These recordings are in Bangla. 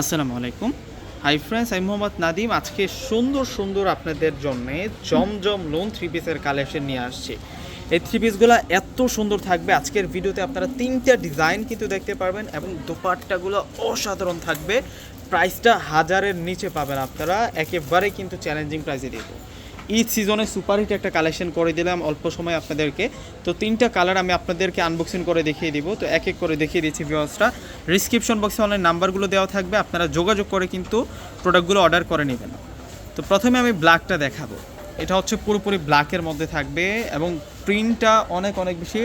আসসালামু আলাইকুম। হাই ফ্রেন্ডস আমি মোহাম্মদ নাদিম আজকে সুন্দর সুন্দর আপনাদের জন্য জমজম লোন থ্রি পিসের কালেকশন নিয়ে আসছি। এই থ্রি পিসগুলো এত সুন্দর থাকবে। আজকের ভিডিওতে আপনারা তিনটা ডিজাইন কিন্তু দেখতে পারবেন এবং দোপাট্টাগুলো অসাধারণ থাকবে। প্রাইসটা হাজারের নিচে পাবেন আপনারা। একেবারে কিন্তু চ্যালেঞ্জিং প্রাইসে দেবো। ঈদ সিজনে সুপারহিট একটা কালেকশন করে দিলাম অল্প সময় আপনাদেরকে। তো তিনটা কালার আমি আপনাদেরকে আনবক্সিং করে দেখিয়ে দিব। তো এক এক করে দেখিয়ে দিচ্ছি ভিউয়ার্সরা ডিসক্রিপশন বক্সে অনলাইন নাম্বারগুলো দেওয়া থাকবে। আপনারা যোগাযোগ করে কিন্তু প্রোডাক্টগুলো অর্ডার করে নেবেন। তো প্রথমে আমি ব্ল্যাকটা দেখাবো। এটা হচ্ছে পুরোপুরি ব্ল্যাকের মধ্যে থাকবে এবং প্রিন্টটা অনেক অনেক বেশি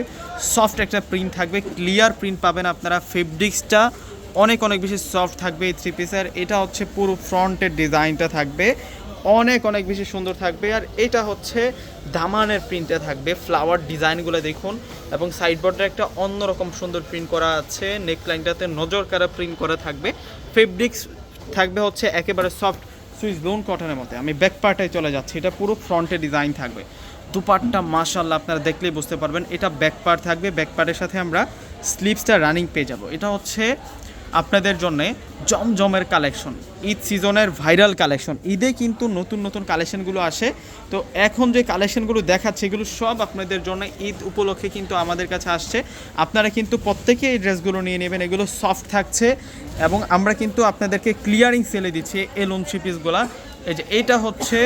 সফট একটা প্রিন্ট থাকবে। ক্লিয়ার প্রিন্ট পাবেন আপনারা। ফেব্রিক্সটা অনেক অনেক বেশি সফট থাকবে এই থ্রি পিসের এটা হচ্ছে পুরো ফ্রন্টের ডিজাইনটা থাকবে। অনেক অনেক বেশি সুন্দর থাকবে। আর এটা হচ্ছে দামানের প্রিন্টে থাকবে। ফ্লাওয়ার ডিজাইনগুলো দেখুন। এবং সাইডবোর্ডে একটা অন্যরকম সুন্দর প্রিন্ট করা আছে। নেকলাইনটাতে নজর কারা প্রিন্ট করা থাকবে। ফেব্রিক্স থাকবে হচ্ছে একেবারে সফট সুইচ লোন কটনের মধ্যে। আমি ব্যাক পার্টে চলে যাচ্ছি। এটা পুরো ফ্রন্টে ডিজাইন থাকবে। দুপাটটা মাশাল্লাহ আপনারা দেখলেই বুঝতে পারবেন। এটা ব্যাক পার্ট থাকবে। ব্যাক পার্টের সাথে আমরা স্লিপসটা রানিং পেয়ে যাব। এটা হচ্ছে আপনাদের জন্য জমজমের কালেকশন। ঈদ সিজনের ভাইরাল কালেকশন। ঈদে কিন্তু নতুন নতুন কালেকশনগুলো আসে। তো এখন যে কালেকশনগুলো দেখাচ্ছে, এগুলো সব আপনাদের জন্য ঈদ উপলক্ষে কিন্তু আমাদের কাছে আসছে। আপনারা কিন্তু প্রত্যেকে এই ড্রেসগুলো নিয়ে নেবেন। এগুলো সফট থাকছে এবং আমরা কিন্তু আপনাদেরকে ক্লিয়ারিং সেলে দিচ্ছি এই লোন থ্রি পিসগুলো এই যে এইটা হচ্ছে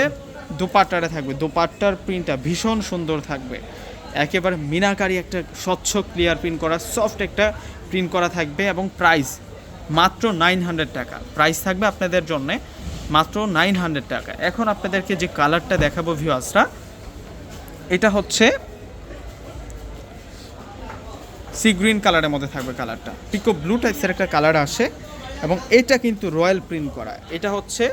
দোপাট্টাটা থাকবে। দোপাট্টার প্রিন্টটা ভীষণ সুন্দর থাকবে। একেবারে মিনাকারি একটা স্বচ্ছ ক্লিয়ার প্রিন্ট করা সফট একটা প্রিন্ট করা থাকবে এবং প্রাইস মাত্র নাইন হান্ড্রেড টাকা। প্রাইস থাকবে আপনাদের জন্যে মাত্র নাইন হান্ড্রেড টাকা। এখন আপনাদেরকে যে কালারটা দেখাবো ভিউয়ার্সরা এটা হচ্ছে সি গ্রিন কালারের মধ্যে থাকবে কালারটা পিকো ব্লু টাইপসের একটা কালার আসে এবং এটা কিন্তু রয়্যাল প্রিন্ট করা। এটা হচ্ছে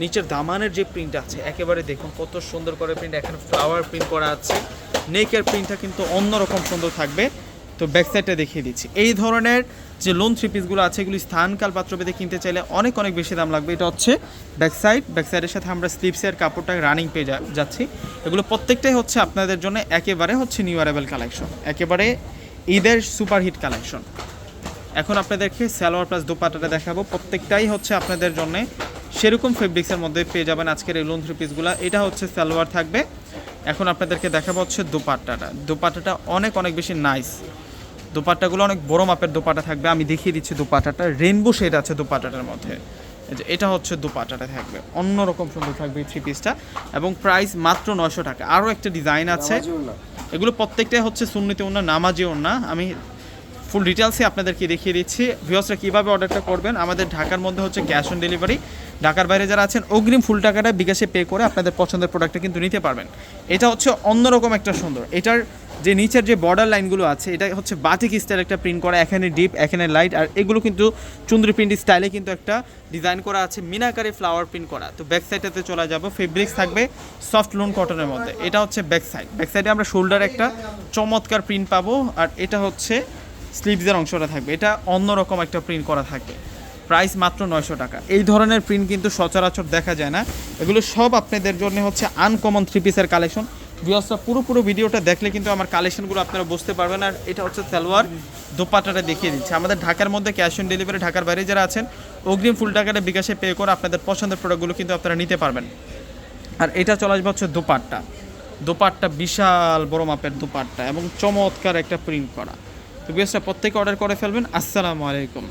নিচের দামানের যে প্রিন্ট আছে, একেবারে দেখুন কত সুন্দর করে প্রিন্ট এখানে ফ্লাওয়ার প্রিন্ট করা আছে। নেকের প্রিন্টটা কিন্তু অন্যরকম সুন্দর থাকবে। তো ব্যাক সাইডটা দেখিয়ে দিচ্ছি। এই ধরনের যে লোন থ্রি পিসগুলো আছে, এগুলি স্থানকাল পাত্রভেদে কিনতে চাইলে অনেক অনেক বেশি দাম লাগবে। এটা হচ্ছে ব্যাক সাইড ব্যাক সাইডের সাথে আমরা স্লিপসের কাপড়টা রানিং পেয়ে যাচ্ছি। এগুলো প্রত্যেকটাই হচ্ছে আপনাদের জন্য একেবারে হচ্ছে নিউ অ্যারাইভেল কালেকশন একেবারে ঈদের সুপারহিট কালেকশন এখন আপনাদেরকে সালোয়ার প্লাস দোপাটাটা দেখাবো। প্রত্যেকটাই হচ্ছে আপনাদের জন্য সেরকম ফেব্রিক্সের মধ্যে পেয়ে যাবেন আজকের এই লোন থ্রি পিসগুলো এটা হচ্ছে সালোয়ার থাকবে। এখন আপনাদেরকে দেখাবো হচ্ছে দোপাট্টাটা। দোপাট্টাটা অনেক অনেক বেশি নাইস দোপাট্টাগুলো অনেক বড় মাপের দোপাটা থাকবে। আমি দেখিয়ে দিচ্ছি দোপাট্টাটা। রেনবো শেড আছে দোপাট্টাটার মধ্যে। এই যে এটা হচ্ছে দোপাট্টাটা থাকবে। অন্যরকম সুন্দর থাকবে থ্রি পিসটা এবং প্রাইস মাত্র নয়শো টাকা। আরও একটা ডিজাইন আছে। এগুলো প্রত্যেকটাই হচ্ছে সুন্নিতে ওনা নামাজি ওনা আমি ফুল ডিটেলসে আপনাদেরকে দেখিয়ে দিচ্ছি। ভিউসরা কীভাবে অর্ডারটা করবেন? আমাদের ঢাকার মধ্যে হচ্ছে ক্যাশ অন ডেলিভারি ঢাকার বাইরে যারা আছেন অগ্রিম ফুল টাকাটা বিকাশে পে করে আপনাদের পছন্দের প্রোডাক্টটা কিন্তু নিতে পারবেন। এটা হচ্ছে অন্যরকম একটা সুন্দর। এটার যে নিচের যে বর্ডার লাইনগুলো আছে, এটা হচ্ছে বাটিক স্টাইল একটা প্রিন্ট করা, এখানে ডিপ এখানে লাইট আর এগুলো কিন্তু চুন্দ্রি প্রিন্ট স্টাইলে কিন্তু একটা ডিজাইন করা আছে, মিনাকারে ফ্লাওয়ার প্রিন্ট করা। তো ব্যাক সাইডটাতে চলে যাব ফেব্রিক্স থাকবে সফট লোন কটনের মধ্যে। এটা হচ্ছে ব্যাক সাইড ব্যাক সাইডে আমরা শোল্ডার একটা চমৎকার প্রিন্ট পাবো, আর এটা হচ্ছে স্লিভসের অংশটা থাকবে। এটা অন্যরকম একটা প্রিন্ট করা থাকবে। প্রাইস মাত্র নয়শো টাকা। এই ধরনের প্রিন্ট কিন্তু সচরাচর দেখা যায় না। এগুলো সব আপনাদের জন্য হচ্ছে আনকমন থ্রি পিসের কালেকশন ভিওসটা পুরো পুরো ভিডিওটা দেখলে কিন্তু আমার কালেকশনগুলো আপনারা বুঝতে পারবেন। আর এটা হচ্ছে সালোয়ার দোপাটাটা দেখিয়ে দিচ্ছে। আমাদের ঢাকার মধ্যে ক্যাশ অন ডেলিভারি ঢাকার বাইরে যারা আছেন, অগ্রিম ফুল টাকাটা বিকাশে পে করে আপনাদের পছন্দের প্রোডাক্টগুলো কিন্তু আপনারা নিতে পারবেন। আর এটা চলে আসবে হচ্ছে দোপাট্টা। দোপাট্টা বিশাল বড় মাপের দোপাট্টা এবং চমৎকার একটা প্রিন্ট করা। তো বিএসটা প্রত্যেকে অর্ডার করে ফেলবেন। আসসালামু আলাইকুম।